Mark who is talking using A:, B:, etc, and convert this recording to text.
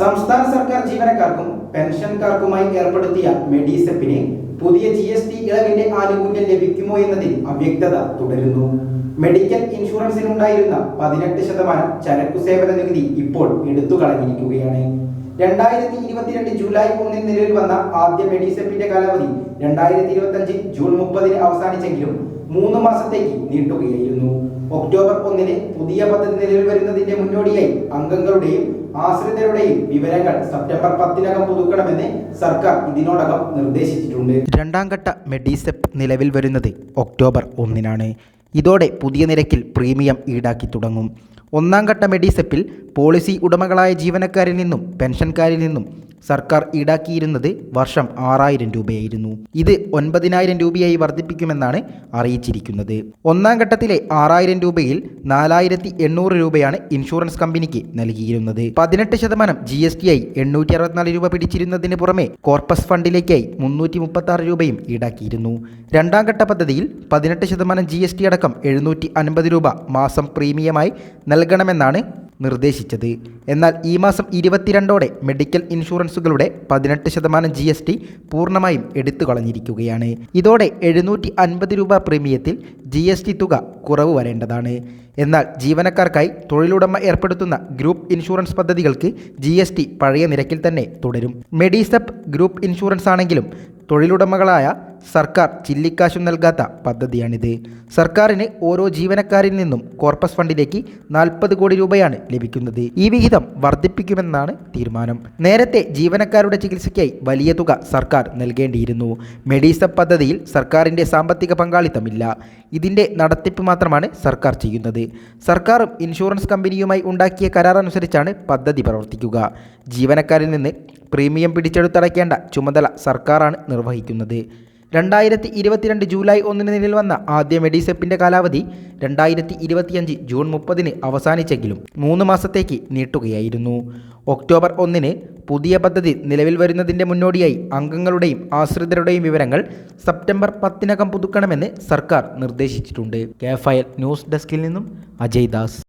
A: സംസ്ഥാന സർക്കാർ ജീവനക്കാർക്കും പെൻഷൻകാർക്കുമായി ഏർപ്പെടുത്തിയ മെഡിസെപ്പിന് പുതിയ ജി എസ് ടി ഇളവിന്റെ ആനുകൂല്യം ലഭിക്കുമോ എന്നതിൽ അവ്യക്തത തുടരുന്നു. മെഡിക്കൽ ഇൻഷുറൻസിനുണ്ടായിരുന്ന പതിനെട്ട് ശതമാനം ചരക്കു സേവന നികുതി ഇപ്പോൾ എടുത്തു കളഞ്ഞിരിക്കുകയാണ് രണ്ടായിരത്തി ഇരുപത്തിരണ്ട് ജൂലൈ ഒന്നിന് നിലവിൽ വന്ന ആദ്യ മെഡിസെപ്പിന്റെ കാലാവധി രണ്ടായിരത്തി ഇരുപത്തി അഞ്ച് ജൂൺ മുപ്പതിന് അവസാനിച്ചെങ്കിലും മൂന്ന് മാസത്തേക്ക് നീട്ടുകയായിരുന്നു ഒക്ടോബർ ഒന്നിന് പുതിയ പദ്ധതി നിലവിൽ വരുന്നതിന്റെ മുന്നോടിയായി അംഗങ്ങളുടെയും ആശ്രിതരുടെയും വിവരങ്ങൾ സെപ്റ്റംബർ പത്തിനകം പുതുക്കണമെന്ന് സർക്കാർ ഇതിനോടകം നിർദ്ദേശിച്ചിട്ടുണ്ട്. രണ്ടാം ഘട്ട മെഡിസെപ്പ് നിലവിൽ വരുന്നത് ഒക്ടോബർ ഒന്നിനാണ്. ഇതോടെ പുതിയ നിരക്കിൽ പ്രീമിയം ഈടാക്കി തുടങ്ങും. ഒന്നാം ഘട്ട മെഡിസെപ്പിൽ പോളിസി ഉടമകളായ ജീവനക്കാരിൽ നിന്നും പെൻഷൻകാരിൽ നിന്നും സർക്കാർ ഈടാക്കിയിരുന്നത് വർഷം ആറായിരം രൂപയായിരുന്നു. ഇത് ഒൻപതിനായിരം രൂപയായി വർദ്ധിപ്പിക്കുമെന്നാണ് അറിയിച്ചിരിക്കുന്നത്. ഒന്നാം ഘട്ടത്തിലെ ആറായിരം രൂപയിൽ നാലായിരത്തി എണ്ണൂറ് രൂപയാണ് ഇൻഷുറൻസ് കമ്പനിക്ക് നൽകിയിരുന്നത്. പതിനെട്ട് ശതമാനം ജി എസ് ടി ആയി എണ്ണൂറ്റി അറുപത്തിനാല് രൂപ പിടിച്ചിരുന്നതിന് പുറമെ കോർപ്പസ് ഫണ്ടിലേക്കായി മുന്നൂറ്റി മുപ്പത്തി രൂപയും ഈടാക്കിയിരുന്നു. രണ്ടാം ഘട്ട പദ്ധതിയിൽ പതിനെട്ട് ശതമാനം ജി അടക്കം എഴുന്നൂറ്റി രൂപ മാസം പ്രീമിയമായി നൽകണമെന്നാണ് നിർദ്ദേശിച്ചത്. എന്നാൽ ഈ മാസം ഇരുപത്തിരണ്ടോടെ മെഡിക്കൽ ഇൻഷുറൻസുകളുടെ പതിനെട്ട് ശതമാനം ജി എസ് ടി പൂർണമായും എടുത്തു കളഞ്ഞിരിക്കുകയാണ് ഇതോടെ എഴുന്നൂറ്റി അൻപത് രൂപ പ്രീമിയത്തിൽ ജി എസ് ടി തുക കുറവ് വരേണ്ടതാണ്. എന്നാൽ ജീവനക്കാർക്കായി തൊഴിലുടമ ഏർപ്പെടുത്തുന്ന ഗ്രൂപ്പ് ഇൻഷുറൻസ് പദ്ധതികൾക്ക് ജി എസ് ടി പഴയ നിരക്കിൽ തന്നെ തുടരും. മെഡിസെപ്പ് ഗ്രൂപ്പ് ഇൻഷുറൻസ് ആണെങ്കിലും തൊഴിലുടമകളായ സർക്കാർ ചില്ലിക്കാശും നൽകാത്ത പദ്ധതിയാണിത്. സർക്കാരിന് ഓരോ ജീവനക്കാരിൽ നിന്നും കോർപ്പസ് ഫണ്ടിലേക്ക് നാൽപ്പത് കോടി രൂപയാണ് ലഭിക്കുന്നത്. ഈ വിഹിതം വർദ്ധിപ്പിക്കുമെന്നാണ് തീരുമാനം. നേരത്തെ ജീവനക്കാരുടെ ചികിത്സയ്ക്കായി വലിയ തുക സർക്കാർ നൽകേണ്ടിയിരുന്നു. മെഡീസ പദ്ധതിയിൽ സർക്കാരിന്റെ സാമ്പത്തിക പങ്കാളിത്തമില്ല. ഇതിന്റെ നടത്തിപ്പ് മാത്രമാണ് സർക്കാർ ചെയ്യുന്നത്. സർക്കാരും ഇൻഷുറൻസ് കമ്പനിയുമായി ഉണ്ടാക്കിയ കരാർ അനുസരിച്ചാണ് പദ്ധതി പ്രവർത്തിക്കുക. ജീവനക്കാരിൽ നിന്ന് പ്രീമിയം പിടിച്ചെടുത്തടയ്ക്കേണ്ട ചുമതല സർക്കാരാണ് നിർവഹിക്കുന്നത്. രണ്ടായിരത്തി ഇരുപത്തിരണ്ട് ജൂലൈ ഒന്നിന് നിലയിൽ വന്ന ആദ്യ മെഡിസെപ്പിന്റെ കാലാവധി രണ്ടായിരത്തി ഇരുപത്തിയഞ്ച് ജൂൺ മുപ്പതിന് അവസാനിച്ചെങ്കിലും മൂന്ന് മാസത്തേക്ക് നീട്ടുകയായിരുന്നു. ഒക്ടോബർ ഒന്നിന് പുതിയ പദ്ധതി നിലവിൽ വരുന്നതിന്റെ മുന്നോടിയായി അംഗങ്ങളുടെയും ആശ്രിതരുടെയും വിവരങ്ങൾ സെപ്റ്റംബർ പത്തിനകം പുതുക്കണമെന്ന് സർക്കാർ നിർദ്ദേശിച്ചിട്ടുണ്ട്. കെ ഫയൽ ന്യൂസ് ഡെസ്കിൽ നിന്നും അജയ് ദാസ്.